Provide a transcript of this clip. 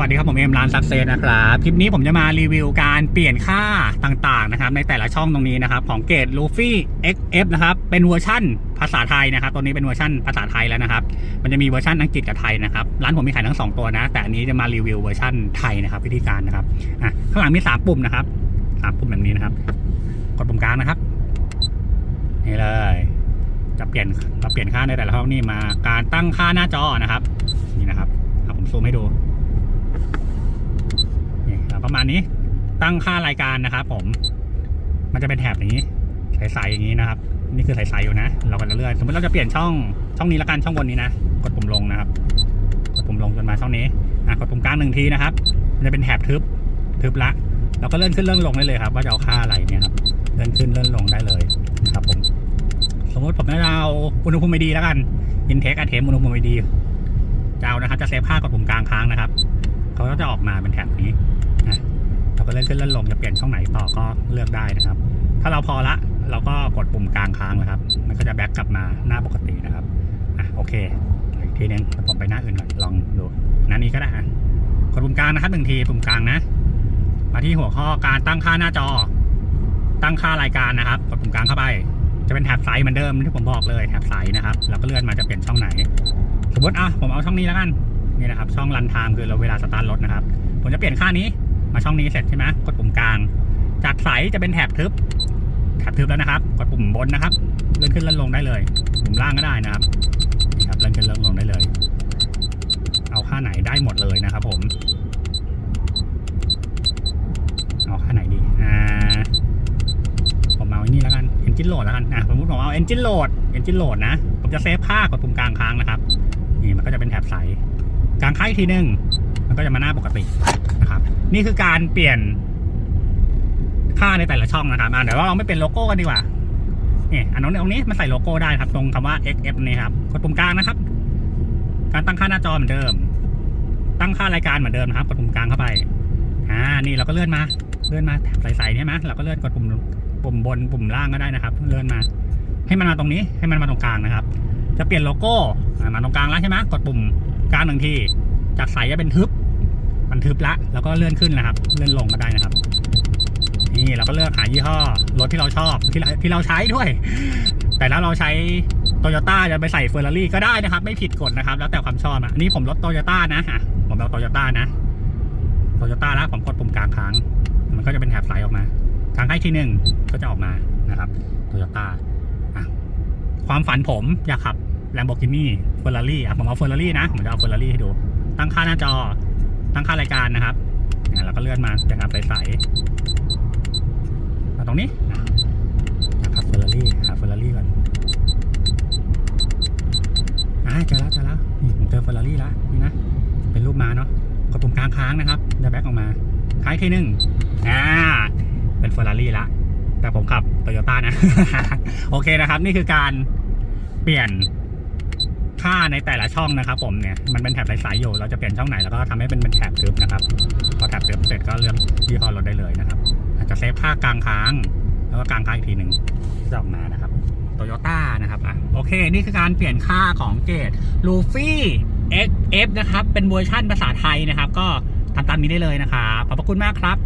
วัสดีครับผมเอ็มร้านซักเซสนะครับคลิปนี้ผมจะมารีวิวการเปลี่ยนค่าต่างๆนะครับในแต่ละช่องตรงนี้นะครับของเกตลูฟี่ XF นะครับเป็นเวอร์ชั่นภาษาไทยนะครับตัวนี้เป็นเวอร์ชั่นภาษาไทยแล้วนะครับมันจะมีเวอร์ชันอังกฤษกับไทยนะครับร้านผมมีขายทั้งสองตัวนะ แต่อันนี้จะมารีวิวเวอร์ชันไทยนะครับวิธีการนะครับอะข้างหลังมีสามปุ่มนะครับสามปุ่มแบบนี้นะครับ กดปุ่มกลางนะครับนี่เลยจะเปลี่ยนจะเปลี่ยนค่าในแต่ละห้องนี่มาการตั้งค่าหน้าจอนะครับ นี่นะครับเอาผมซูมให้ดู นี่เอาประมาณนี้ ตั้งค่ารายการนะครับ ผม มันจะเป็นแถบนี้ใสๆอย่างนี้นะครับ นี่คือใสๆอยู่นะ เราก็จะเลื่อน สมมติเราจะเปลี่ยนช่องช่องนี้ละกันช่องบนนี้นะ กดปุ่มลงนะครับ กดปุ่มลงจนมาช่องนี้อะกดปุ่มกลางหนึ่งทีนะครับ มันจะเป็นแถบทึบทึบละ เราก็เลื่อนขึ้นเลื่อนลงได้เลยครับ ว่าจะเอาค่าอะไรเนี่ยครับ เลื่อนขึ้นเลื่อนลงได้เลยนะครับ ผม สมมติผมจะเอาอุณหภูมิไม่ดีแล้วกันอินเทคอะเทมอุณหภูมิไม่ดีจะเอานะครับ จะเซฟค่ากดปุ่มกลางค้างนะครับ เขาก็จะออกมาเป็นแถบนี้ เราก็เลื่อนขึ้นเลื่อนลงจะเปลี่ยนช่องไหนต่อก็เลือกได้นะครับ ถ้าเราพอละเราก็กดปุ่มกลางค้างนะครับ มันก็จะแบ็กกลับมาหน้าปกตินะครับอะโอเคอีกทีนึงผมไปหน้าอื่นก่อนลองดูหน้านี้ก็ได้อะกดปุ่มกลางนะครับหนึ่งทีปุ่มกลางนะ มาที่หัวข้อการตั้งค่าหน้าจอ ตั้งค่ารายการนะครับกดปุ่มกลางเข้าไป จะเป็นแถบไซส์เหมือนเดิมที่ผมบอกเลยแถบไซส์นะครับแล้วก็เลื่อนมาจะเปลี่ยนช่องไหน สมมติอะผมเอาช่องนี้แล้วกันนี่นะครับช่องรันไทม์คือเราเวลาสตาร์ทรถนะครับผมจะเปลี่ยนค่านี้ มาช่องนี้เสร็จใช่ไหมกดปุ่มกลาง จากใสจะเป็นแถบทึบแถบทึบแล้วนะครับ กดปุ่มบนนะครับ เลื่อนขึ้นเลื่อนลงได้เลย ปุ่มล่างก็ได้นะครับนี่ครับเลื่อนขึ้นเลื่อนลงได้เลย เอาค่าไหนได้หมดเลยนะครับ ผมเอาค่าไหนดีอ่าผมเอาอ้นี่แล้วกัน engine load แล้วกันอะสมมติผมเอา engine load engine load นะผมจะเซฟค่ากดปุ่มกลางค้างนะครับ นี่มันก็จะเป็นแถบใสกลางค้างอีกทีหนึงมันก็จะมาหน้าปกติ นี่คือการเปลี่ยนค่าในแต่ละช่องนะครับอะเดี๋ยวเราไม่เป็นโลโก้กันดีกว่านี่อันนู้นตรงนี้มันใส่โลโก้ได้ครับ ตรงคำว่า xf นี่ครับกดปุ่มกลางนะครับ การตั้งค่าหน้าจอเหมือนเดิม ตั้งค่ารายการเหมือนเดิมนะครับ กดปุ่มกลางเข้าไปอ่านี่เราก็เลื่อนมา เลื่อนมาแถบใสๆเนี่ไหมเราก็เลื่อนกดปุ่มปุ่มบนปุ่มล่างก็ได้นะครับ เลื่อนมา ให้มันมาตรงนี้ให้มันมาตรงกลางนะครับ จะเปลี่ยนโลโก้มาตรงกลางแล้วใช่ไหมกดปุ่มกลางหนึ่งทีจากใสจะเป็นทึบ มันทึบละ แล้วก็เลื่อนขึ้นนะครับ เลื่อนลงก็ได้นะครับ นี่เราก็เลือกหายี่ห้อรถที่เราชอบที่เราที่เราใช้ด้วย แต่ถ้าเราใช้โตโยต้าจะไปใส่เฟอร์รารี่ก็ได้นะครับ ไม่ผิดกฎนะครับ แล้วแต่ความชอบอะนนี้ผมรถโตโยต้านะอะผมเอาโตโยต้านะโตโยต้าแล้วผมกดปุ่มกลางค้าง มันก็จะเป็นแถบใสออกมาทางให้ที่หนึ่งก็จะออกมานะครับโตโยต้าความฝันผมอยากขับ Lamborghini Ferrari อะผมเอา Ferrari นะ ผมจะเอา Ferrari ให้ดู ตั้งค่าหน้าจอ ตั้งค่ารายการนะครับแล้วก็เลื่อนมาจะขับใสๆมาตรงนี้อะอยากขับ Ferrari หา Ferrari ก่อนอ่าเจอแล้วเจอแล้วนี่ผมเจอ Ferrari แล้วนี่นะ เป็นรูปม้าเนาะกดปุ่มกลางค้างนะครับจะแบ็กออกมาค้างอีกทีหนึ่งอ่าเป็นเฟอร์รารี่ละแต่ผมขับโตโยต้านะ โอเคนะครับ นี่คือการเปลี่ยน ค่าในแต่ละช่องนะครับผมเนี่ยมันเป็นแถบสายอยู่ เราจะเปลี่ยนช่องไหนแล้วก็ทำให้เป็นเป็นแถบทึบนะครับ พอแถบทึบเสร็จก็เลือกยี่ห้อรถได้เลยนะครับ อาจจะเซฟค่ากลางค้าง แล้วก็กลางค้างอีกทีหนึ่งจะออกมานะครับโตโยต้านะครับอะโอเค นี่คือการเปลี่ยนค่าของเกตลูฟี่ XF นะครับ เป็นเวอร์ชั่นภาษาไทยนะครับ ก็ทำตามนี้ได้เลยนะครับ ขอบพระคุณมากครับ